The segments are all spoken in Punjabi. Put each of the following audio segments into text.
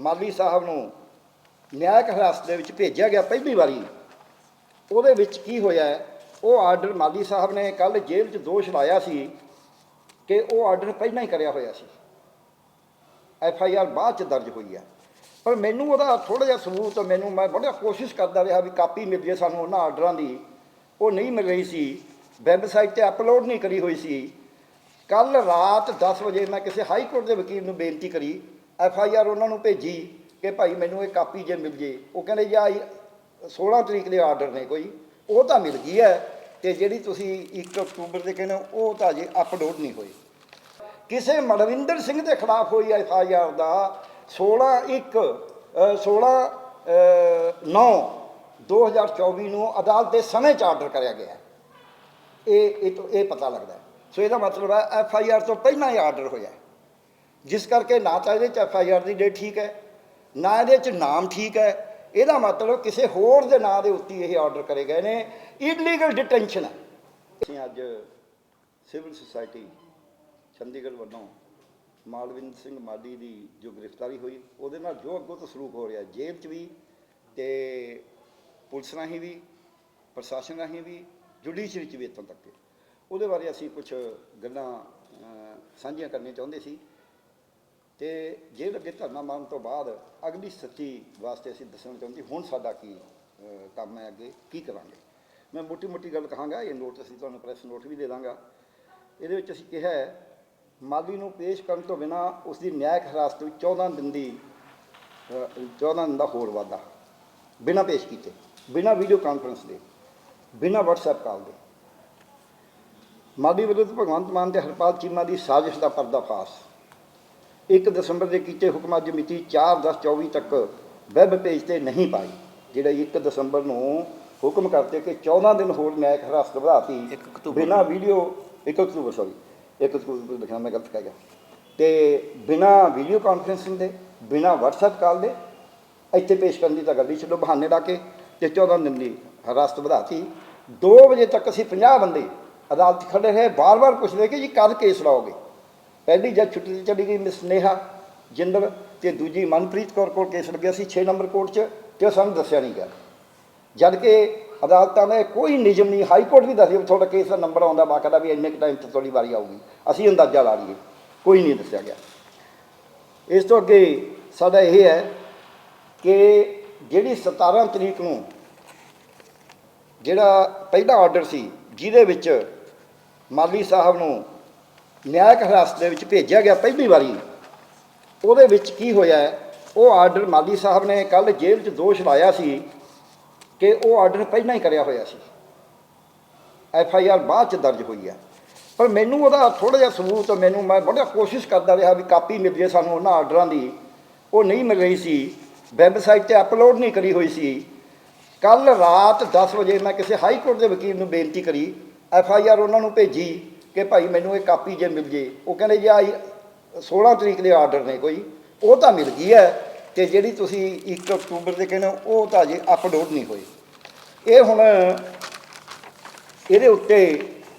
ਮਾਲੀ ਸਾਹਿਬ ਨੂੰ ਨਿਆਇਕ ਹਿਰਾਸਤ ਦੇ ਵਿੱਚ ਭੇਜਿਆ ਗਿਆ ਪਹਿਲੀ ਵਾਰੀ। ਉਹਦੇ ਵਿੱਚ ਕੀ ਹੋਇਆ ਉਹ ਆਰਡਰ ਮਾਲੀ ਸਾਹਿਬ ਨੇ ਕੱਲ ਜੇਲ੍ਹ 'ਚ ਦੋਸ਼ ਲਾਇਆ ਸੀ ਕਿ ਉਹ ਆਰਡਰ ਪਹਿਲਾਂ ਹੀ ਕਰਿਆ ਹੋਇਆ ਸੀ। ਐਫ ਆਈ ਆਰ ਬਾਅਦ 'ਚ ਦਰਜ ਹੋਈ ਹੈ। ਪਰ ਮੈਨੂੰ ਉਹਦਾ ਥੋੜਾ ਜਿਹਾ ਸਬੂਤ, ਮੈਨੂੰ ਮੈਂ ਬੜਾ ਕੋਸ਼ਿਸ਼ ਕਰਦਾ ਰਿਹਾ ਵੀ ਕਾਪੀ ਮਿਲ ਜੇ ਸਾਨੂੰ ਉਹਨਾਂ ਆਰਡਰਾਂ ਦੀ। ਉਹ ਨਹੀਂ ਮਿਲ ਰਹੀ ਸੀ। ਵੈਬਸਾਈਟ ਤੇ ਅਪਲੋਡ ਨਹੀਂ ਕਰੀ ਹੋਈ ਸੀ। ਕੱਲ ਰਾਤ 10 ਵਜੇ ਮੈਂ ਕਿਸੇ ਹਾਈ ਕੋਰਟ ਦੇ ਵਕੀਲ ਨੂੰ ਬੇਨਤੀ ਕਰੀ ਐਫ ਆਈ ਆਰ ਉਹਨਾਂ ਨੂੰ ਭੇਜੀ ਕਿ ਭਾਈ ਮੈਨੂੰ ਇਹ ਕਾਪੀ ਜੇ ਮਿਲ ਜੇ। ਉਹ ਕਹਿੰਦੇ ਜਾਂ 16 ਤਰੀਕ ਦੇ ਆਰਡਰ ਨੇ ਕੋਈ। ਉਹ ਤਾਂ ਮਿਲ ਗਈ ਹੈ ਤੇ ਜਿਹੜੀ ਤੁਸੀਂ 1 ਅਕਤੂਬਰ ਦੇ ਕਹਿੰਦੇ ਹੋ, ਉਹ ਤਾਂ ਅਜੇ ਅਪਲੋਡ ਨਹੀਂ ਹੋਈ। ਕਿਸੇ ਮਨਵਿੰਦਰ ਸਿੰਘ ਦੇ ਖਿਲਾਫ ਹੋਈ ਐਫ ਆਈ ਆਰ ਦਾ 16 1 16 9 2024 ਨੂੰ ਅਦਾਲਤ ਦੇ ਸਮੇਂ ਚ ਆਰਡਰ ਕਰਿਆ ਗਿਆ ਇਹ ਇਹ ਤੋਂ ਇਹ ਪਤਾ ਲੱਗਦਾ ਸੋ ਇਹਦਾ ਮਤਲਬ ਹੈ ਐਫ ਆਈ ਆਰ ਤੋਂ ਪਹਿਲਾਂ ਹੀ ਆਰਡਰ ਹੋਇਆ ਜਿਸ ਕਰਕੇ ਨਾ ਤਾਂ ਇਹਦੇ ਚ ਐਫ ਆਈ ਆਰ ਦੀ ਡੇਟ ਠੀਕ ਹੈ, ਨਾ ਇਹਦੇ ਚ ਨਾਮ ਠੀਕ ਹੈ। ਇਹਦਾ ਮਤਲਬ ਕਿਸੇ ਹੋਰ ਦੇ ਨਾਂ ਦੇ ਉੱਤੇ ਇਹ ਆਰਡਰ ਕਰੇ ਗਏ ਨੇ। ਇਲੀਗਲ ਡਿਟੈਂਸ਼ਨ ਹੈ ਅਸੀਂ ਅੱਜ ਸਿਵਲ ਸੁਸਾਇਟੀ ਚੰਡੀਗੜ੍ਹ ਵੱਲੋਂ ਮਾਲਵਿੰਦ ਸਿੰਘ ਮਾਲੀ ਦੀ ਜੋ ਗ੍ਰਿਫਤਾਰੀ ਹੋਈ, ਉਹਦੇ ਨਾਲ ਜੋ ਅੱਗੋਂ ਤੋਂ ਸਲੂਕ ਹੋ ਰਿਹਾ, ਜੇਲ੍ਹ 'ਚ ਵੀ ਤੇ ਪੁਲਿਸ ਰਾਹੀਂ ਵੀ, ਪ੍ਰਸ਼ਾਸਨ ਰਾਹੀਂ ਵੀ ਜੁਡੀਸ਼ਰੀ 'ਚ ਵੀ ਇੱਥੋਂ ਤੱਕ। ਉਹਦੇ ਬਾਰੇ ਅਸੀਂ ਕੁਝ ਗੱਲਾਂ ਸਾਂਝੀਆਂ ਕਰਨੀਆਂ ਚਾਹੁੰਦੇ ਸੀ। ਤੇ ਜੇ ਅੱਗੇ ਧਰਨਾ ਮਾਰਨ ਤੋਂ ਬਾਅਦ ਅਗਲੀ ਸਥਿਤੀ ਵਾਸਤੇ ਅਸੀਂ ਦੱਸਣਾ ਚਾਹੁੰਦੇ ਹੁਣ ਸਾਡਾ ਕੀ ਕੰਮ ਹੈ ਅੱਗੇ ਕੀ ਕਰਾਂਗੇ? ਮੈਂ ਮੋਟੀ ਮੋਟੀ ਗੱਲ ਕਹਾਂਗਾ ਇਹ ਨੋਟ ਅਸੀਂ ਤੁਹਾਨੂੰ ਪ੍ਰੈਸ ਨੋਟ ਵੀ ਦੇ ਦਾਂਗਾ। ਇਹਦੇ ਵਿੱਚ ਅਸੀਂ ਕਿਹਾ ਹੈ ਮਾਲੀ ਨੂੰ ਪੇਸ਼ ਕਰਨ ਤੋਂ ਬਿਨਾ ਉਸ ਦੀ ਨਿਆਇਕ ਹਿਰਾਸਤ ਵਿੱਚ 14 ਦਿਨ ਦੀ ਅਹ, 14 ਦਿਨ ਦਾ ਹੋਰ ਵਾਧਾ। ਬਿਨਾ ਪੇਸ਼ ਕੀਤੇ ਬਿਨਾ ਵੀਡੀਓ ਕਾਨਫਰੰਸ ਦੇ ਬਿਨਾ WhatsApp ਕਾਲ ਦੇ। ਮਾਲੀ ਵਿਰੁੱਧ ਭਗਵੰਤ ਮਾਨ ਤੇ ਹਰਪਾਲ ਚੀਮਾ ਦੀ ਸਾਜ਼ਿਸ਼ ਦਾ ਪਰਦਾਫਾਸ਼। 1 ਦਸੰਬਰ ਦੇ ਕੀਤੇ ਹੁਕਮਾਂ ਦੀ ਮਿਤੀ 4/10/24 ਤੱਕ ਵੈਬ ਪੇਜ ਤੇ ਨਹੀਂ ਪਾਈ ਜਿਹੜਾ 1 ਦਸੰਬਰ ਨੂੰ ਹੁਕਮ ਕਰਤੇ ਕਿ 14 ਦਿਨ ਹੋਰ ਨਿਆਇਕ ਹਿਰਾਸਤ ਵਧਾਤੀ। ਇੱਕ ਅਕਤੂਬਰ ਬਿਨਾ ਵੀਡੀਓ 1 ਅਕਤੂਬਰ ਸੌਰੀ 1 ਅਕਤੂਬਰ ਲਿਖਿਆ ਮੈਂ ਗਲਤ ਕਹਿ ਗਿਆ। ਤੇ ਬਿਨਾ ਵੀਡੀਓ ਕਾਨਫਰੈਂਸਿੰਗ ਦੇ ਬਿਨਾ WhatsApp ਕਾਲ ਦੇ ਇੱਥੇ ਪੇਸ਼ ਕਰਨ ਦੀ ਤਾਂ ਗੱਲ ਹੀ ਛੱਡੋ ਬਹਾਨੇ ਲਾ ਕੇ ਤੇ 14 ਦਿਨ ਦੀ ਹਿਰਾਸਤ ਵਧਾਤੀ। 2 ਵਜੇ ਤੱਕ ਅਸੀਂ 50 ਬੰਦੇ ਅਦਾਲਤ ਖੜੇ ਰਹੇ ਬਾਰ-ਬਾਰ ਪੁੱਛਦੇ ਕਿ ਜੀ ਕਦ ਕੇਸ ਲਾਓਗੇ? ਪਹਿਲੀ ਜਦ ਛੁੱਟੀ ਤੇ ਚਲੀ ਗਈ ਮਿਸ ਨੇਹਾ ਜਿੰਦਰ ਤੇ ਦੂਜੀ ਮਨਪ੍ਰੀਤ ਕੌਰ ਕੋਲ ਕੇਸ ਲੱਗਿਆ ਸੀ 6 ਨੰਬਰ ਕੋਰਟ 'ਚ ਤੇ ਉਹ ਸਾਨੂੰ ਦੱਸਿਆ ਨਹੀਂ ਗਿਆ। ਜਦ ਕਿ ਅਦਾਲਤਾਂ ਨੇ ਕੋਈ ਨਿਯਮ ਨਹੀਂ, ਹਾਈ ਕੋਰਟ ਵੀ ਦੱਸਦੀ ਵੀ ਤੁਹਾਡਾ ਕੇਸ ਦਾ ਨੰਬਰ ਆਉਂਦਾ ਬਾਕਾਇਦਾ ਵੀ ਇੰਨੇ ਕੁ ਟਾਈਮ 'ਚ ਤੁਹਾਡੀ ਵਾਰੀ ਆਊਗੀ। ਅਸੀਂ ਅੰਦਾਜ਼ਾ ਲਾ ਲਈਏ, ਕੋਈ ਨਹੀਂ ਦੱਸਿਆ ਗਿਆ। ਇਸ ਤੋਂ ਅੱਗੇ ਸਾਡਾ ਇਹ ਹੈ ਕਿ ਜਿਹੜੀ 17 ਤਰੀਕ ਨੂੰ ਜਿਹੜਾ ਪਹਿਲਾ ਆਰਡਰ ਸੀ, ਜਿਹਦੇ ਵਿੱਚ ਮਾਲੀ ਸਾਹਿਬ ਨੂੰ ਨਿਆਇਕ ਹਿਰਾਸਤ ਦੇ ਵਿੱਚ ਭੇਜਿਆ ਗਿਆ ਪਹਿਲੀ ਵਾਰੀ। ਉਹਦੇ ਵਿੱਚ ਕੀ ਹੋਇਆ ਉਹ ਆਰਡਰ ਮਾਲੀ ਸਾਹਿਬ ਨੇ ਕੱਲ ਜੇਲ੍ਹ 'ਚ ਦੋਸ਼ ਲਾਇਆ ਸੀ ਕਿ ਉਹ ਆਰਡਰ ਪਹਿਲਾਂ ਹੀ ਕਰਿਆ ਹੋਇਆ ਸੀ। ਐਫ ਆਈ ਆਰ ਬਾਅਦ 'ਚ ਦਰਜ ਹੋਈ ਹੈ। ਪਰ ਮੈਨੂੰ ਉਹਦਾ ਥੋੜਾ ਜਿਹਾ ਸਬੂਤ, ਮੈਨੂੰ ਮੈਂ ਬੜਾ ਕੋਸ਼ਿਸ਼ ਕਰਦਾ ਰਿਹਾ ਵੀ ਕਾਪੀ ਮਿਲ ਜੇ ਸਾਨੂੰ ਉਹਨਾਂ ਆਰਡਰਾਂ ਦੀ। ਉਹ ਨਹੀਂ ਮਿਲ ਰਹੀ ਸੀ। ਵੈਬਸਾਈਟ ਤੇ ਅਪਲੋਡ ਨਹੀਂ ਕਰੀ ਹੋਈ ਸੀ। ਕੱਲ ਰਾਤ 10 ਵਜੇ ਮੈਂ ਕਿਸੇ ਹਾਈ ਕੋਰਟ ਦੇ ਵਕੀਲ ਨੂੰ ਬੇਨਤੀ ਕਰੀ। ਐਫ ਆਈ ਆਰ ਉਹਨਾਂ ਨੂੰ ਭੇਜੀ। ਕਿ ਭਾਈ ਮੈਨੂੰ ਇਹ ਕਾਪੀ ਜੇ ਮਿਲ ਜੇ। ਉਹ ਕਹਿੰਦੇ ਜੀ ਆਈ 16 ਤਰੀਕ ਦੇ ਆਰਡਰ ਨੇ ਕੋਈ। ਉਹ ਤਾਂ ਮਿਲ ਗਈ ਹੈ ਤੇ ਜਿਹੜੀ ਤੁਸੀਂ 1 ਅਕਤੂਬਰ ਦੇ ਕਹਿੰਦੇ ਹੋ, ਉਹ ਤਾਂ ਅਜੇ ਅਪਲੋਡ ਨਹੀਂ ਹੋਈ। ਇਹ ਹੁਣ ਇਹਦੇ ਉੱਤੇ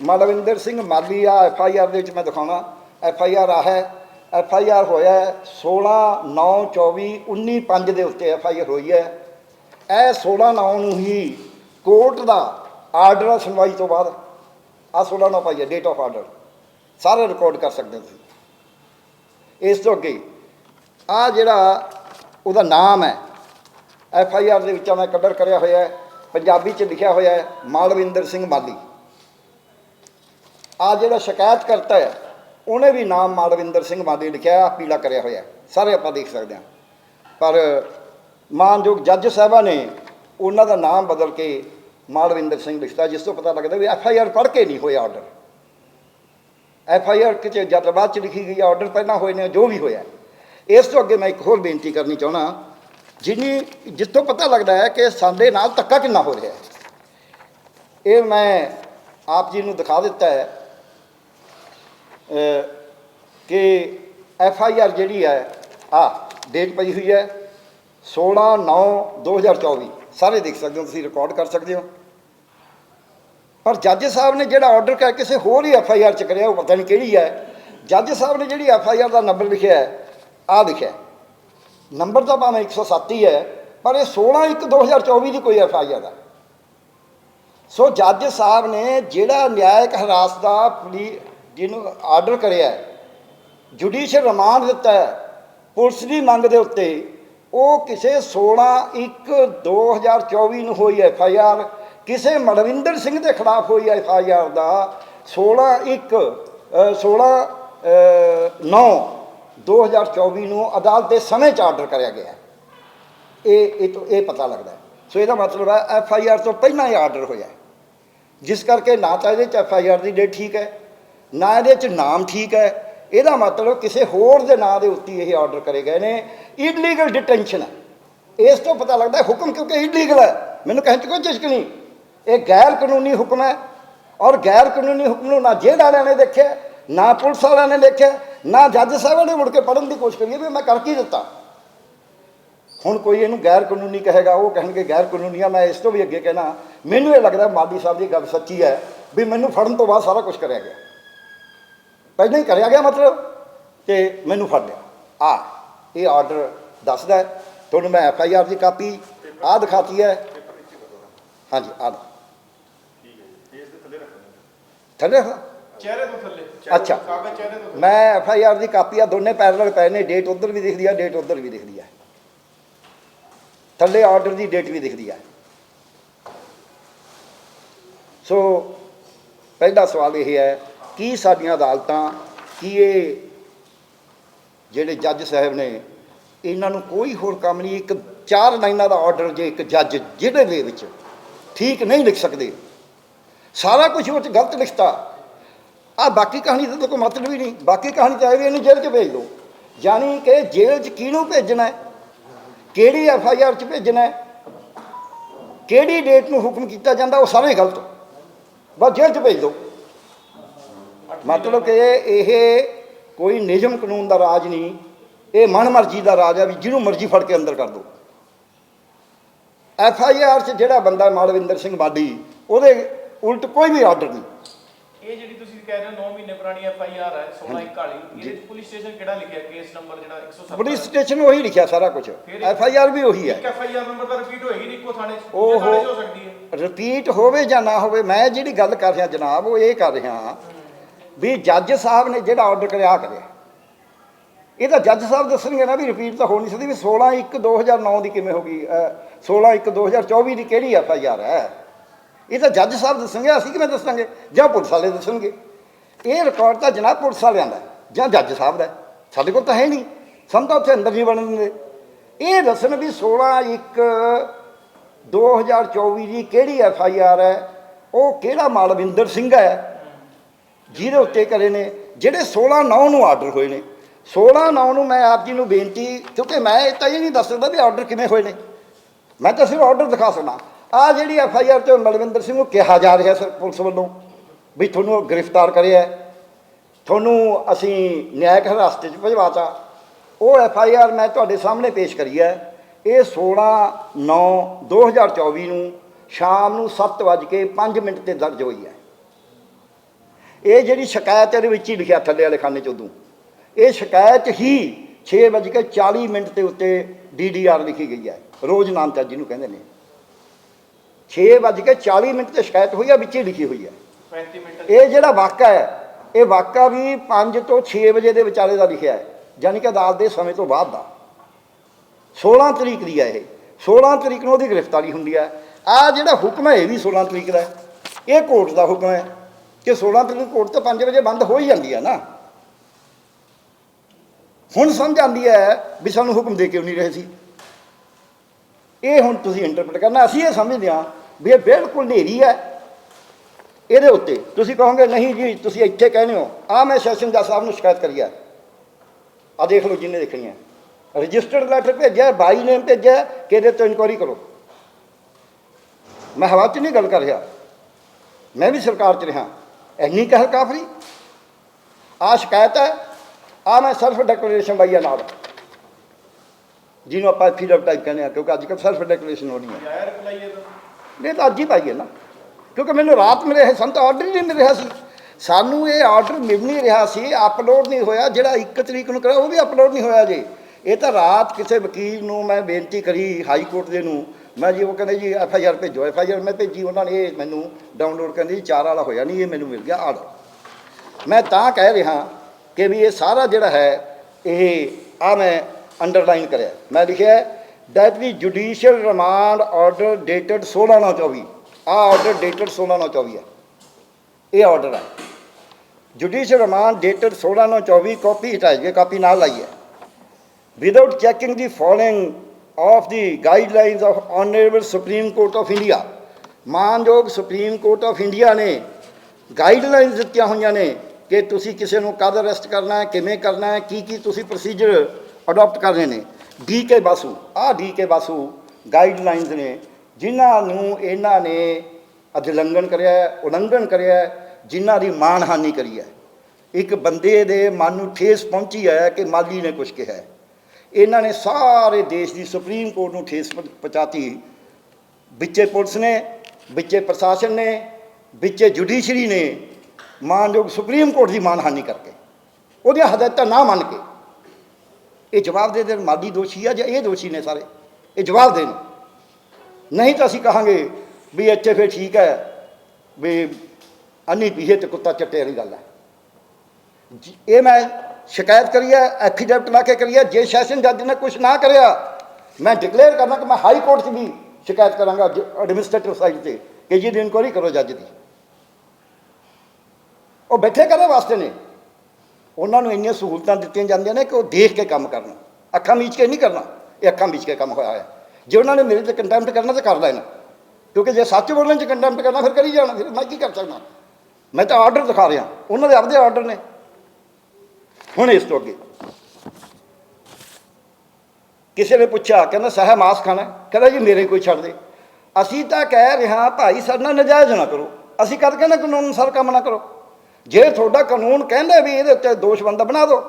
ਮਾਲਵਿੰਦਰ ਸਿੰਘ ਮਾਲੀ ਆ ਐਫ ਆਈ ਆਰ ਦੇ ਵਿੱਚ ਮੈਂ ਦਿਖਾਉਣਾ। ਐਫ ਆਈ ਆਰ ਆ ਹੈ। ਐਫ ਆਈ ਆਰ ਹੋਇਆ ਹੈ 16 9 24 19 5 ਦੇ ਉੱਤੇ ਐਫ ਆਈ ਆਰ ਹੋਈ ਹੈ। ਇਹ 16 9 ਨੂੰ ਹੀ ਕੋਰਟ ਦਾ ਆਰਡਰ ਆ ਸੁਣਵਾਈ ਤੋਂ ਬਾਅਦ ਆ 16 9 ਪਾਈ ਡੇਟ ਆਫ ਆਰਡਰ ਸਾਰੇ ਰਿਕਾਰਡ ਕਰ ਸਕਦੇ ਹੋ ਤੁਸੀਂ। ਇਸ ਤੋਂ ਅੱਗੇ ਆ ਜਿਹੜਾ ਉਹਦਾ ਨਾਮ ਹੈ ਐਫ ਆਈ ਆਰ ਦੇ ਵਿੱਚ ਮੈਂ ਕਦਰ ਕਰਿਆ ਹੋਇਆ ਹੈ ਪੰਜਾਬੀ ਚ ਲਿਖਿਆ ਹੋਇਆ ਹੈ ਮਾਲਵਿੰਦਰ ਸਿੰਘ ਮਾਲੀ। ਆ ਜਿਹੜਾ ਸ਼ਿਕਾਇਤ ਕਰਤਾ ਹੈ ਉਹਨੇ ਵੀ ਨਾਮ ਮਾਲਵਿੰਦਰ ਸਿੰਘ ਮਾਲੀ ਲਿਖਿਆ ਹੈ, ਪੀਲਾ ਕਰਿਆ ਹੋਇਆ ਸਾਰੇ ਆਪਾਂ ਦੇਖ ਸਕਦੇ ਹਾਂ। ਪਰ ਮਾਨਯੋਗ ਜੱਜ ਸਾਹਿਬਾਂ ਨੇ ਉਹਨਾਂ ਦਾ ਨਾਮ ਬਦਲ ਕੇ ਮਾਲਵਿੰਦਰ ਸਿੰਘ ਲਿਖਦਾ ਜਿਸ ਤੋਂ ਪਤਾ ਲੱਗਦਾ ਵੀ ਐਫ ਆਈ ਆਰ ਪੜ੍ਹ ਕੇ ਨਹੀਂ ਹੋਇਆ ਆਰਡਰ ਐਫ ਆਈ ਆਰ ਕਿਤੇ ਜਦ ਬਾਅਦ ਚ ਲਿਖੀ ਗਈ ਆਰਡਰ ਪਹਿਲਾਂ ਹੋਏ ਨੇ, ਜੋ ਵੀ ਹੋਇਆ। ਇਸ ਤੋਂ ਅੱਗੇ ਮੈਂ ਇੱਕ ਹੋਰ ਬੇਨਤੀ ਕਰਨੀ ਚਾਹਣਾ ਜਿਨੀ ਤੋਂ ਪਤਾ ਲੱਗਦਾ ਹੈ ਕਿ ਸਾਡੇ ਨਾਲ ਧੱਕਾ ਕਿੰਨਾ ਹੋ ਰਿਹਾ ਹੈ। ਇਹ ਮੈਂ ਆਪ ਜੀ ਨੂੰ ਦਿਖਾ ਦਿੱਤਾ ਹੈ ਕਿ ਐਫ ਆਈ ਆਰ ਜਿਹੜੀ ਹੈ, ਆ ਡੇਟ ਪਈ ਹੋਈ ਹੈ 16 9 2024 ਸਾਰੇ ਦੇਖ ਸਕਦੇ ਹੋ, ਤੁਸੀਂ ਰਿਕਾਰਡ ਕਰ ਸਕਦੇ ਹੋ। ਪਰ ਜੱਜ ਸਾਹਿਬ ਨੇ ਜਿਹੜਾ ਆਰਡਰ ਕਰ ਕਿਸੇ ਹੋਰ ਹੀ ਐਫ ਆਈ ਆਰ ਚ ਕਰਿਆ, ਉਹ ਪਤਾ ਨਹੀਂ ਕਿਹੜੀ ਹੈ। ਜੱਜ ਸਾਹਿਬ ਨੇ ਜਿਹੜੀ ਐਫ ਆਈ ਆਰ ਦਾ ਨੰਬਰ ਲਿਖਿਆ ਹੈ ਆ ਲਿਖਿਆ ਨੰਬਰ ਤਾਂ ਭਾਵੇਂ 107 ਹੀ ਹੈ, ਪਰ ਇਹ 16 1 2024 ਦੀ ਕੋਈ ਐਫ ਆਈ ਆਰ ਹੈ ਸੋ ਜੱਜ ਸਾਹਿਬ ਨੇ ਜਿਹੜਾ ਨਿਆਇਕ ਹਿਰਾਸਤ ਦਾ ਪੁਲੀ, ਜਿਹਨੂੰ ਆਰਡਰ ਕਰਿਆ ਜੁਡੀਸ਼ੀਅਲ ਰਿਮਾਂਡ ਦਿੱਤਾ ਪੁਲਿਸ ਦੀ ਮੰਗ ਦੇ ਉੱਤੇ, ਉਹ ਕਿਸੇ 16 1 2024 ਨੂੰ ਹੋਈ ਐਫ ਆਈ ਆਰ ਕਿਸੇ ਮਲਵਿੰਦਰ ਸਿੰਘ ਦੇ ਖਿਲਾਫ ਹੋਈ ਐਫ ਆਈ ਆਰ ਦਾ 16 1 ਅ, 16 ਅ, 9 2024 ਨੂੰ ਅਦਾਲਤ ਦੇ ਸਮੇਂ ਚ ਆਰਡਰ ਕਰਿਆ ਗਿਆ। ਇਹ ਇਹ ਤੋਂ ਇਹ ਪਤਾ ਲੱਗਦਾ ਸੋ ਇਹਦਾ ਮਤਲਬ ਹੈ ਐਫ ਆਈ ਆਰ ਤੋਂ ਪਹਿਲਾਂ ਇਹ ਆਰਡਰ ਹੋਇਆ ਜਿਸ ਕਰਕੇ ਨਾ ਤਾਂ ਇਹਦੇ ਚ ਐਫ ਆਈ ਆਰ ਦੀ ਡੇਟ ਠੀਕ ਹੈ ਨਾ ਇਹਦੇ ਚ ਨਾਮ ਠੀਕ ਹੈ। ਇਹਦਾ ਮਤਲਬ ਕਿਸੇ ਹੋਰ ਦੇ ਨਾਂ ਦੇ ਉੱਤੇ ਇਹ ਆਰਡਰ ਕਰੇ ਗਏ ਨੇ। ਇਲੀਗਲ ਡਿਟੈਂਸ਼ਨ ਹੈ। ਇਸ ਤੋਂ ਪਤਾ ਲੱਗਦਾ ਹੁਕਮ ਕਿਉਂਕਿ ਇਲੀਗਲ ਹੈ। ਮੈਨੂੰ ਕਹਿਣ 'ਚ ਕੋਈ ਝਿਜਕ ਨਹੀਂ। ਇਹ ਗੈਰ ਕਾਨੂੰਨੀ ਹੁਕਮ ਹੈ ਔਰ ਗੈਰ ਕਾਨੂੰਨੀ ਹੁਕਮ ਨੂੰ ਨਾ ਜੇਲ੍ਹ ਵਾਲਿਆਂ ਨੇ ਦੇਖਿਆ, ਨਾ ਪੁਲਿਸ ਵਾਲਿਆਂ ਨੇ ਦੇਖਿਆ, ਨਾ ਜੱਜ ਸਾਹਿਬਾਂ ਨੇ ਮੁੜ ਕੇ ਪੜਨ ਦੀ ਕੋਸ਼ਿਸ਼ ਕਰੀ ਵੀ ਮੈਂ ਕਰ ਕੀ ਦਿੱਤਾ। ਹੁਣ ਕੋਈ ਇਹਨੂੰ ਗੈਰ ਕਾਨੂੰਨੀ ਕਹੇਗਾ, ਉਹ ਕਹਿਣਗੇ ਗੈਰ ਕਾਨੂੰਨੀ ਆ, ਮੈਂ ਇਸ ਤੋਂ ਵੀ ਅੱਗੇ ਕਹਿਣਾ, ਮੈਨੂੰ ਇਹ ਲੱਗਦਾ ਮਾਲੀ ਸਾਹਿਬ ਦੀ ਗੱਲ ਸੱਚੀ ਹੈ ਵੀ ਮੈਨੂੰ ਫੜਨ ਤੋਂ ਬਾਅਦ ਸਾਰਾ ਕੁਝ ਕਰਿਆ ਗਿਆ। ਪਹਿਲਾਂ ਹੀ ਕਰਿਆ ਗਿਆ ਮਤਲਬ ਤੇ ਮੈਨੂੰ ਫੜ ਲਿਆ। ਆ, ਇਹ ਆਰਡਰ ਦੱਸਦਾ ਤੁਹਾਨੂੰ ਮੈਂ ਐਫ ਆਈ ਆਰ ਦੀ ਕਾਪੀ ਆ ਦਿਖਾਤੀ ਹੈ। ਹਾਂਜੀ, ਆ ਥੱਲੇ ਰੱਖਾਂ? ਚਿਹਰੇ ਤੋਂ ਥੱਲੇ ਅੱਛਾ। ਕਾਗਜ਼ ਚਿਹਰੇ ਤੋਂ। ਮੈਂ ਐਫ ਆਈ ਆਰ ਦੀ ਕਾਪੀ ਆ ਦੋਨੇ ਪੈਰਲਲ ਪਏ ਨੇ ਡੇਟ ਉਧਰ ਵੀ ਦਿਖਦੀ ਆ ਡੇਟ ਉਧਰ ਵੀ ਦਿਖਦੀ ਆ ਥੱਲੇ ਆਰਡਰ ਦੀ ਡੇਟ ਵੀ ਦਿਖਦੀ ਆ ਸੋ ਪਹਿਲਾ ਸਵਾਲ ਇਹ ਹੈ ਕੀ ਸਾਡੀਆਂ ਅਦਾਲਤਾਂ ਕੀ ਇਹ ਜਿਹੜੇ ਜੱਜ ਸਾਹਿਬ ਨੇ ਇਹਨਾਂ ਨੂੰ ਕੋਈ ਹੋਰ ਕੰਮ ਨਹੀਂ ਇੱਕ ਚਾਰ ਲਾਈਨਾਂ ਦਾ ਆਰਡਰ ਜੇ ਇੱਕ ਜੱਜ ਜਿਹੜੇ ਦੇ ਵਿੱਚ ਠੀਕ ਨਹੀਂ ਲਿਖ ਸਕਦੇ ਸਾਰਾ ਕੁਝ ਉਹ 'ਚ ਗਲਤ ਲਿਖਤਾ। ਆ ਬਾਕੀ ਕਹਾਣੀ ਦਾ ਤਾਂ ਕੋਈ ਮਤਲਬ ਹੀ ਨਹੀਂ। ਬਾਕੀ ਕਹਾਣੀ ਤਾਂ ਇਹ ਵੀ ਇਹਨੂੰ ਜੇਲ੍ਹ 'ਚ ਭੇਜ ਦਿਓ। ਯਾਨੀ ਕਿ ਜੇਲ੍ਹ 'ਚ ਕਿਹਨੂੰ ਭੇਜਣਾ ਹੈ? ਕਿਹੜੀ ਐਫ ਆਈ ਆਰ 'ਚ ਭੇਜਣਾ ਹੈ? ਕਿਹੜੀ ਡੇਟ ਨੂੰ ਹੁਕਮ ਕੀਤਾ ਜਾਂਦਾ, ਉਹ ਸਾਰੇ ਗਲਤ। ਬਸ ਜੇਲ੍ਹ 'ਚ ਭੇਜ ਦਿਓ। ਮਤਲਬ ਕਿ ਇਹ ਕੋਈ ਨਿਯਮ ਕਾਨੂੰਨ ਦਾ ਰਾਜ ਨਹੀਂ। ਇਹ ਮਨਮਰਜ਼ੀ ਦਾ ਰਾਜ ਹੈ ਵੀ ਜਿਹਨੂੰ ਮਰਜ਼ੀ ਫੜ ਕੇ ਅੰਦਰ ਕਰ ਦਿਓ। ਐਫ ਆਈ ਆਰ 'ਚ ਜਿਹੜਾ ਬੰਦਾ ਮਾਲਵਿੰਦਰ ਸਿੰਘ ਬਾਡੀ, ਉਹਦੇ ਉਲਟ ਕੋਈ ਵੀ ਆਰਡਰ ਨਹੀਂ। ਇਹ ਜਿਹੜੀ ਤੁਸੀਂ ਕਹਿ ਰਹੇ ਹੋ 9 ਮਹੀਨੇ ਪੁਰਾਣੀ ਐਫ ਆਈ ਆਰ ਹੈ 16 41 ਇਹਦੇ ਪੁਲਿਸ ਸਟੇਸ਼ਨ ਕਿਹੜਾ ਲਿਖਿਆ? ਕੇਸ ਨੰਬਰ ਜਿਹੜਾ 170 ਪੁਲਿਸ ਸਟੇਸ਼ਨ ਉਹੀ ਲਿਖਿਆ ਸਾਰਾ ਕੁਝ ਐਫ ਆਈ ਆਰ ਵੀ ਉਹੀ ਹੈ। ਇੱਕ ਐਫ ਆਈ ਆਰ ਨੰਬਰ ਤਾਂ ਰਿਪੀਟ ਹੋਏਗੀ ਨਹੀਂ ਇੱਕੋ ਥਾਣੇ 'ਚ। ਉਹ ਹੋ- ਸਕਦੀ ਹੈ। ਰਿਪੀਟ ਹੋਵੇ ਜਾਂ ਨਾ ਹੋਵੇ ਮੈਂ ਜਿਹੜੀ ਗੱਲ ਕਰ ਰਿਹਾ ਜਨਾਬ ਉਹ ਇਹ ਕਰ ਰਿਹਾ ਵੀ ਜੱਜ ਸਾਹਿਬ ਨੇ ਜਿਹੜਾ ਆਰਡਰ ਕਰਿਆ ਕਰਿਆ। ਇਹ ਤਾਂ ਜੱਜ ਸਾਹਿਬ ਦੱਸਣਗੇ ਨਾ ਵੀ ਰਿਪੀਟ ਤਾਂ ਹੋ ਨਹੀਂ ਸਕਦੀ ਵੀ 16 1 2009 ਦੀ ਕਿਵੇਂ ਹੋ ਗਈ ਅਹ, 16 1 2024 ਦੀ ਕਿਹੜੀ ਐਫ ਆਈ ਆਰ ਹੈ। ਇਹ ਤਾਂ ਜੱਜ ਸਾਹਿਬ ਦੱਸਣਗੇ, ਅਸੀਂ ਕਿਵੇਂ ਦੱਸਾਂਗੇ? ਜਾਂ ਪੁਲਿਸ ਵਾਲੇ ਦੱਸਣਗੇ? ਇਹ ਰਿਕਾਰਡ ਤਾਂ ਜਨਾਬ ਪੁਲਿਸ ਵਾਲਿਆਂ ਦਾ ਜਾਂ ਜੱਜ ਸਾਹਿਬ ਦਾ ਸਾਡੇ ਕੋਲ ਤਾਂ ਹੈ ਨਹੀਂ। ਸਾਨੂੰ ਤਾਂ ਉੱਥੇ ਅੰਦਰ ਨਹੀਂ ਵੜਨ ਦਿੰਦੇ। ਇਹ ਦੱਸਣ ਵੀ 16 1 2024 ਦੀ ਕਿਹੜੀ ਐਫ ਆਈ ਆਰ ਹੈ? ਉਹ ਕਿਹੜਾ ਮਾਲਵਿੰਦਰ ਸਿੰਘ ਹੈ? ਜਿਹਦੇ ਉੱਤੇ ਕਰੇ ਨੇ, ਜਿਹੜੇ 16 9 ਨੂੰ ਆਰਡਰ ਹੋਏ ਨੇ। 16 9 ਨੂੰ ਮੈਂ ਆਪ ਜੀ ਨੂੰ ਬੇਨਤੀ, ਕਿਉਂਕਿ ਮੈਂ ਇਹ ਤਾਂ ਇਹ ਨਹੀਂ ਦੱਸ ਸਕਦਾ ਵੀ ਆਰਡਰ ਕਿਵੇਂ ਹੋਏ ਨੇ। ਮੈਂ ਤਾਂ ਸਿਰਫ ਆਰਡਰ ਦਿਖਾ ਸਕਦਾ। ਆ ਜਿਹੜੀ ਐਫ ਆਈ ਆਰ ਤੇ ਮਲਵਿੰਦਰ ਸਿੰਘ ਨੂੰ ਕਿਹਾ ਜਾ ਰਿਹਾ ਸਰ ਪੁਲਿਸ ਵੱਲੋਂ ਵੀ ਤੁਹਾਨੂੰ ਗ੍ਰਿਫਤਾਰ ਕਰਿਆ ਤੁਹਾਨੂੰ ਅਸੀਂ ਨਿਆਇਕ ਹਿਰਾਸਤ 'ਚ ਭਜਵਾਤਾ ਉਹ ਐਫ ਆਈ ਆਰ ਮੈਂ ਤੁਹਾਡੇ ਸਾਹਮਣੇ ਪੇਸ਼ ਕਰੀ ਹੈ। ਇਹ 16 9 2024 ਨੂੰ ਸ਼ਾਮ ਨੂੰ 7:05 ਮਿੰਟ ਤੇ ਦਰਜ ਹੋਈ ਹੈ। ਇਹ ਜਿਹੜੀ ਸ਼ਿਕਾਇਤ ਇਹਦੇ ਵਿੱਚ ਹੀ ਲਿਖਿਆ ਥੱਲੇ ਵਾਲੇ ਖਾਨੇ 'ਚ ਉਦੋਂ। ਇਹ ਸ਼ਿਕਾਇਤ ਹੀ 6:40 ਮਿੰਟ ਦੇ ਉੱਤੇ ਡੀਡੀਆਰ ਲਿਖੀ ਗਈ ਹੈ। ਰੋਜ਼ ਨਾਮਚਾ ਜਿਹਨੂੰ ਕਹਿੰਦੇ ਨੇ। 6:40 ਮਿੰਟ ਤੇ ਸ਼ਿਕਾਇਤ ਹੋਈ ਹੈ ਵਿੱਚ ਹੀ ਲਿਖੀ ਹੋਈ ਹੈ 35 ਮਿੰਟ ਇਹ ਜਿਹੜਾ ਵਾਕਾ ਹੈ ਇਹ ਵਾਕਾ ਵੀ 5 ਤੋਂ 6 ਵਜੇ ਦੇ ਵਿਚਾਲੇ ਦਾ ਲਿਖਿਆ ਹੈ ਯਾਨੀ ਕਿ ਅਦਾਲਤ ਦੇ ਸਮੇਂ ਤੋਂ ਬਾਅਦ ਦਾ। 16 ਤਰੀਕ ਦੀ ਹੈ ਇਹ। 16 ਤਰੀਕ ਨੂੰ ਉਹਦੀ ਗ੍ਰਿਫਤਾਰੀ ਹੁੰਦੀ ਹੈ ਆ ਜਿਹੜਾ ਹੁਕਮ ਹੈ ਇਹ ਵੀ 16 ਤਰੀਕ ਦਾ ਹੈ। ਇਹ ਕੋਰਟ ਦਾ ਹੁਕਮ ਹੈ ਕਿ 16 ਤਰੀਕ ਕੋਰਟ ਤਾਂ 5 ਵਜੇ ਬੰਦ ਹੋ ਹੀ ਜਾਂਦੀ ਹੈ ਨਾ। ਹੁਣ ਸਮਝ ਆਉਂਦੀ ਹੈ ਵੀ ਸਾਨੂੰ ਹੁਕਮ ਦੇ ਕਿਉਂ ਨਹੀਂ ਰਹੇ ਸੀ। ਇਹ ਹੁਣ ਤੁਸੀਂ ਇੰਟਰਪ੍ਰੀਟ ਕਰਨਾ ਅਸੀਂ ਇਹ ਸਮਝਦੇ ਹਾਂ ਵੀ ਇਹ ਬਿਲਕੁਲ ਨੇਰੀ ਹੈ। ਇਹਦੇ ਉੱਤੇ ਤੁਸੀਂ ਕਹੋਗੇ, ਨਹੀਂ ਜੀ, ਤੁਸੀਂ ਇੱਥੇ ਕਹਿੰਦੇ ਹੋ। ਆ ਮੈਂ ਸੈਸ਼ਨ ਜੱਜ ਸਾਹਿਬ ਨੂੰ ਸ਼ਿਕਾਇਤ ਕਰੀ ਹੈ। ਆ ਦੇਖ ਲਓ ਜਿੰਨੇ ਦੇਖਣੀ ਹੈ। ਰਜਿਸਟਰਡ ਲੈਟਰ ਭੇਜਿਆ, ਬਾਈ ਨੇਮ ਭੇਜਿਆ, ਕਿ ਇਹਦੇ ਤੋਂ ਇਨਕੁਆਰੀ ਕਰੋ। ਮੈਂ ਹਵਾ 'ਚ ਨਹੀਂ ਗੱਲ ਕਰ ਰਿਹਾ। ਮੈਂ ਵੀ ਸਰਕਾਰ 'ਚ ਰਿਹਾ। ਇੰਨੀ ਕਹਿ ਕਾਫਰੀ ਆ ਸ਼ਿਕਾਇਤ ਹੈ। ਆ ਮੈਂ ਸੈਲਫ ਡੈਕੋਰੇਸ਼ਨ ਬਾਈ ਆ ਨਾਲ। ਜਿਹਨੂੰ ਆਪਾਂ ਫੀਡਰ ਟਾਈਪ ਕਹਿੰਦੇ ਆ ਕਿਉਂਕਿ ਅੱਜ ਕੱਲ੍ਹ ਸੈਲਫ ਡੈਕਲੇਰੇਸ਼ਨ ਹੋਣੀ ਹੈ ਨਹੀਂ ਤਾਂ ਅੱਜ ਹੀ ਪਾਈਏ ਨਾ। ਕਿਉਂਕਿ ਮੈਨੂੰ ਰਾਤ ਮਿਲੇ ਹੈ ਸਾਨੂੰ ਤਾਂ ਆਰਡਰ ਹੀ ਨਹੀਂ ਮਿਲ ਰਿਹਾ ਸੀ। ਸਾਨੂੰ ਇਹ ਆਰਡਰ ਮਿਲ ਨਹੀਂ ਰਿਹਾ ਸੀ ਅਪਲੋਡ ਨਹੀਂ ਹੋਇਆ, ਜਿਹੜਾ 1 ਤਰੀਕ ਨੂੰ ਕਰਿਆ, ਉਹ ਵੀ ਅਪਲੋਡ ਨਹੀਂ ਹੋਇਆ ਜੀ। ਇਹ ਤਾਂ ਰਾਤ ਕਿਸੇ ਵਕੀਲ ਨੂੰ ਮੈਂ ਬੇਨਤੀ ਕਰੀ ਹਾਈ ਕੋਰਟ ਦੇ ਨੂੰ। ਮੈਂ ਜੀ, ਉਹ ਕਹਿੰਦੇ ਜੀ ਐਫ ਆਈ ਆਰ ਭੇਜੋ। ਐਫ ਆਈ ਆਰ ਮੈਂ ਭੇਜੀ, ਉਹਨਾਂ ਨੇ ਇਹ ਮੈਨੂੰ ਡਾਊਨਲੋਡ ਕਹਿੰਦੇ ਜੀ ਚਾਰ ਵਾਲਾ ਹੋਇਆ ਨਹੀਂ, ਇਹ ਮੈਨੂੰ ਮਿਲ ਗਿਆ ਆਰਡਰ ਮੈਂ ਤਾਂ ਕਹਿ ਰਿਹਾ ਕਿ ਵੀ ਇਹ ਸਾਰਾ ਜਿਹੜਾ ਹੈ, ਇਹ ਆ ਮੈਂ ਅੰਡਰਲਾਈਨ ਕਰਿਆ। ਮੈਂ ਲਿਖਿਆ that the judicial remand order dated 16 ਨਾਲ 24 ਆ ਆਰਡਰ dated 16 ਨਾਲ 24 ਹੈ ਇਹ ਆਰਡਰ ਹੈ ਜੁਡੀਸ਼ੀਅਲ ਰਿਮਾਂਡ ਡੇਟਡ 16 ਨੂੰ 24 ਕਾਪੀ ਹਟਾਈ ਗਈ ਕਾਪੀ ਨਾਲ ਲਾਈ ਹੈ without checking the following of the guidelines of honourable supreme court of India ਮਾਨਯੋਗ ਸੁਪਰੀਮ ਕੋਰਟ ਆਫ ਇੰਡੀਆ ਨੇ ਗਾਈਡਲਾਈਨਸ ਦਿੱਤੀਆਂ ਹੋਈਆਂ ਨੇ ਕਿ ਤੁਸੀਂ ਕਿਸੇ ਨੂੰ ਕਦ ਅਰੈਸਟ ਕਰਨਾ ਹੈ, ਕਿਵੇਂ ਕਰਨਾ ਹੈ ਕੀ ਕੀ ਤੁਸੀਂ ਪ੍ਰੋਸੀਜਰ ਅਡਾਪਟ ਕਰਨੇ ਨੇ। ਡੀ ਕੇ ਬਾਸੂ ਆਹ ਡੀ ਕੇ ਬਾਸੂ ਗਾਈਡਲਾਈਨਸ ਨੇ, ਜਿਨ੍ਹਾਂ ਨੂੰ ਇਹਨਾਂ ਨੇ ਉਲੰਘਣ ਕਰਿਆ ਉਲੰਘਣ ਕਰਿਆ ਜਿਨ੍ਹਾਂ ਦੀ ਮਾਣਹਾਨੀ ਕਰੀ ਹੈ। ਇੱਕ ਬੰਦੇ ਦੇ ਮਨ ਨੂੰ ਠੇਸ ਪਹੁੰਚੀ ਹੈ ਕਿ ਮਾਲੀ ਨੇ ਕੁਝ ਕਿਹਾ ਇਹਨਾਂ ਨੇ ਸਾਰੇ ਦੇਸ਼ ਦੀ ਸੁਪਰੀਮ ਕੋਰਟ ਨੂੰ ਠੇਸ ਪਹੁੰ- ਪਹੁੰਚਾਤੀ। ਵਿੱਚੇ ਪੁਲਿਸ ਨੇ, ਵਿੱਚੇ ਪ੍ਰਸ਼ਾਸਨ ਨੇ, ਵਿੱਚੇ ਜੁਡੀਸ਼ਰੀ ਨੇ ਮਾਨਯੋਗ ਸੁਪਰੀਮ ਕੋਰਟ ਦੀ ਮਾਨਹਾਨੀ ਕਰਕੇ, ਉਹਦੀਆਂ ਹਦਾਇਤਾਂ ਨਾ ਮੰਨ ਕੇ ਇਹ ਜਵਾਬ ਦੇ ਦੇਣ ਮਾਲੀ ਦੋਸ਼ੀ ਆ ਜਾਂ ਇਹ ਦੋਸ਼ੀ ਨੇ ਸਾਰੇ? ਇਹ ਜਵਾਬ ਦੇਣ। ਨਹੀਂ ਤਾਂ ਅਸੀਂ ਕਹਾਂਗੇ ਵੀ ਇੱਥੇ ਫਿਰ ਠੀਕ ਹੈ ਵੀ ਅੰਨੀ ਪੀਹੇ ਤੇ ਕੁੱਤਾ ਚੱਟੇ ਵਾਲੀ ਗੱਲ ਹੈ। ਜੀ, ਇਹ ਮੈਂ ਸ਼ਿਕਾਇਤ ਕਰੀ ਹੈ ਐਫੀਡੈਵਿਟ ਲਾ ਕੇ ਕਰੀ ਹੈ ਜੇ ਸੈਸ਼ਨ ਜੱਜ ਨੇ ਕੁਝ ਨਾ ਕਰਿਆ ਮੈਂ ਡਿਕਲੇਅਰ ਕਰਨਾ ਕਿ ਮੈਂ ਹਾਈ ਕੋਰਟ 'ਚ ਵੀ ਸ਼ਿਕਾਇਤ ਕਰਾਂਗਾ ਐਡਮਿਨਿਸਟ੍ਰੇਟਿਵ ਸਾਈਡ ਤੇ ਕਿ ਜੀ ਦੀ ਇਨਕੁਆਇਰੀ ਕਰੋ ਜੱਜ ਦੀ। ਉਹ ਬੈਠੇ ਕਰੇ ਵਾਸਤੇ ਨੇ। ਉਹਨਾਂ ਨੂੰ ਇੰਨੀਆਂ ਸਹੂਲਤਾਂ ਦਿੱਤੀਆਂ ਜਾਂਦੀਆਂ ਨੇ ਕਿ ਉਹ ਦੇਖ ਕੇ ਕੰਮ ਕਰਨ। ਅੱਖਾਂ ਮੀਚ ਕੇ ਨਹੀਂ ਕਰਨਾ। ਇਹ ਅੱਖਾਂ ਮੀਚ ਕੇ ਕੰਮ ਹੋਇਆ ਹੈ ਜੇ ਉਹਨਾਂ ਨੇ ਮੇਰੇ ਤੇ ਕੰਟੈਂਪਟ ਕਰਨਾ ਤਾਂ ਕਰ ਲੈਣਾ। ਕਿਉਂਕਿ ਜੇ ਸੱਚ ਬੋਲਣ 'ਚ ਕੰਟੈਂਪਟ ਕਰਨਾ, ਫਿਰ ਕਰੀ ਜਾਣਾ। ਫਿਰ ਮੈਂ ਕੀ ਕਰ ਸਕਦਾ? ਮੈਂ ਤਾਂ ਆਰਡਰ ਦਿਖਾ ਰਿਹਾ। ਉਹਨਾਂ ਦੇ ਆਪਦੇ ਆਰਡਰ ਨੇ। ਹੁਣ ਇਸ ਤੋਂ ਅੱਗੇ। ਕਿਸੇ ਨੇ ਪੁੱਛਿਆ, ਕਹਿੰਦਾ, ਸਹਿ ਮਾਸ ਖਾਣਾ ਕਹਿੰਦਾ, ਜੀ, ਮੇਰੇ ਕੋਈ ਛੱਡ ਦੇ। ਅਸੀਂ ਤਾਂ ਕਹਿ ਰਿਹਾ ਭਾਈ, ਸਾਡੇ ਨਾਲ ਨਜਾਇਜ਼ ਨਾ ਕਰੋ। ਅਸੀਂ ਕਦ ਕਹਿੰਦੇ ਕਾਨੂੰਨ ਅਨੁਸਾਰ ਕੰਮ ਨਾ ਕਰੋ। ਜੇ ਤੁਹਾਡਾ ਕਾਨੂੰਨ ਕਹਿੰਦਾ ਵੀ ਇਹਦੇ ਉੱਤੇ ਦੋਸ਼ਬੰਦ ਬਣਾ ਦਿਓ।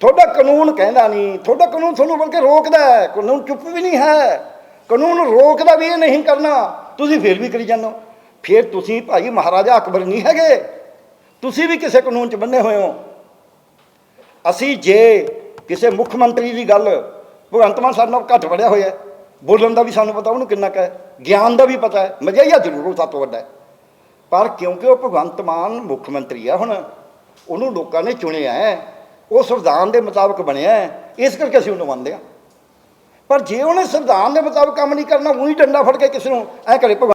ਤੁਹਾਡਾ ਕਾਨੂੰਨ ਕਹਿੰਦਾ ਨਹੀਂ, ਤੁਹਾਡਾ ਕਾਨੂੰਨ ਤੁਹਾਨੂੰ ਬਲਕਿ ਰੋਕਦਾ ਹੈ। ਕਾਨੂੰਨ ਚੁੱਪ ਵੀ ਨਹੀਂ ਹੈ। ਕਾਨੂੰਨ ਰੋਕਦਾ ਵੀ ਇਹ ਨਹੀਂ ਕਰਨਾ। ਤੁਸੀਂ ਫਿਰ ਵੀ ਕਰੀ ਜਾਂਦੇ ਹੋ। ਫਿਰ ਤੁਸੀਂ ਭਾਈ ਮਹਾਰਾਜਾ ਅਕਬਰ ਨਹੀਂ ਹੈਗੇ। ਤੁਸੀਂ ਵੀ ਕਿਸੇ ਕਾਨੂੰਨ 'ਚ ਬੰਨੇ ਹੋਏ ਹੋ। ਅਸੀਂ ਜੇ ਕਿਸੇ ਮੁੱਖ ਮੰਤਰੀ ਦੀ ਗੱਲ, ਭਗਵੰਤ ਮਾਨ ਸਾਹਿਬ ਨਾਲ ਘੱਟ ਪੜਿਆ ਹੋਇਆ ਬੋਲਣ ਦਾ ਵੀ ਸਾਨੂੰ ਪਤਾ, ਉਹਨੂੰ ਕਿੰਨਾ ਕੁ ਹੈ। ਗਿਆਨ ਦਾ ਵੀ ਪਤਾ ਹੈ। ਮਜ਼ਾ ਜ਼ਰੂਰ ਉਹ ਸਭ ਤੋਂ ਵੱਡਾ ਹੈ। ਪਰ ਕਿਉਂਕਿ ਉਹ ਭਗਵੰਤ ਮਾਨ ਮੁੱਖ ਮੰਤਰੀ ਆ ਹੁਣ, ਉਹਨੂੰ ਲੋਕਾਂ ਨੇ ਚੁਣਿਆ ਹੈ, ਉਹ ਸੰਵਿਧਾਨ ਦੇ ਮੁਤਾਬਕ ਬਣਿਆ ਹੈ, ਇਸ ਕਰਕੇ ਅਸੀਂ ਉਹਨੂੰ ਮੰਨਦੇ ਹਾਂ। ਪਰ ਜੇ ਉਹਨੇ ਸੰਵਿਧਾਨ ਦੇ ਮੁਤਾਬਕ ਕੰਮ ਨਹੀਂ ਕਰਨਾ, ਉਹੀ ਡੰਡਾ ਫੜ ਕੇ ਕਿਸੇ ਨੂੰ ਐ ਕਰੇ ਭਗਵੰਤ